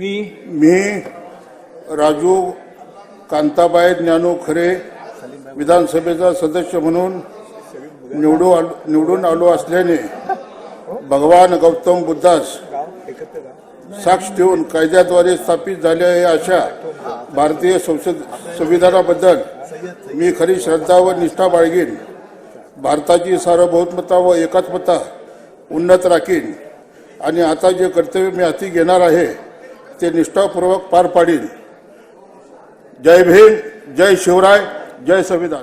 मी मी राजू कांताबाई ज्ञानू खरे विधानसभेचा सदस्य म्हणून निवडून आलो निवडून आलो असल्याने भगवान गौतम बुद्धास साक्ष ठेवून कायद्याद्वारे स्थापित झालेल्या अशा भारतीय संसद संविधानाबद्दल मी खरी श्रद्धा व निष्ठा बाळगीन. भारताची सार्वभौमता व एकात्मता उन्नत राखीन. आणि आता जे कर्तव्य मी हाती घेणार आहे ते निष्ठापूर्वक पार पाडील जय भीम जय शिवराय जय संविधान.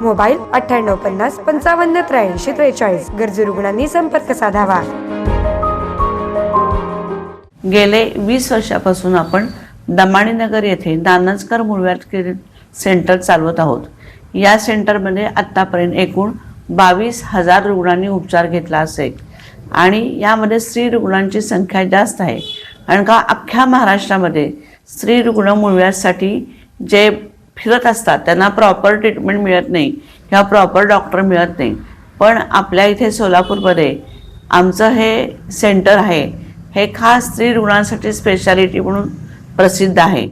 मोबाईल अठ्ठ्याण्णव पन्नास पंचावन्न त्र्याऐंशी त्रेचाळीस. गरजू रुग्णांनी संपर्क साधावा. गेले वीस वर्षापासून आपण दमाणीनगर येथे दानजकर मुळव्याध सेंटर चालवत आहोत. या सेंटरमध्ये आत्तापर्यंत एकूण बावीस हजार रुग्णांनी उपचार घेतला असेल. आणि यामध्ये स्त्री रुग्णांची संख्या जास्त आहे. कारण का अख्ख्या महाराष्ट्रामध्ये स्त्री रुग्ण मुळव्यासाठी जे फिरत असतात त्यांना प्रॉपर ट्रीटमेंट मिळत नाही किंवा प्रॉपर डॉक्टर मिळत नाही. पण आपल्या इथे सोलापूरमध्ये आमचं हे सेंटर आहे हे खास स्त्री रुग्णांसाठी स्पेशालिटी म्हणून प्रसिद्ध आहे.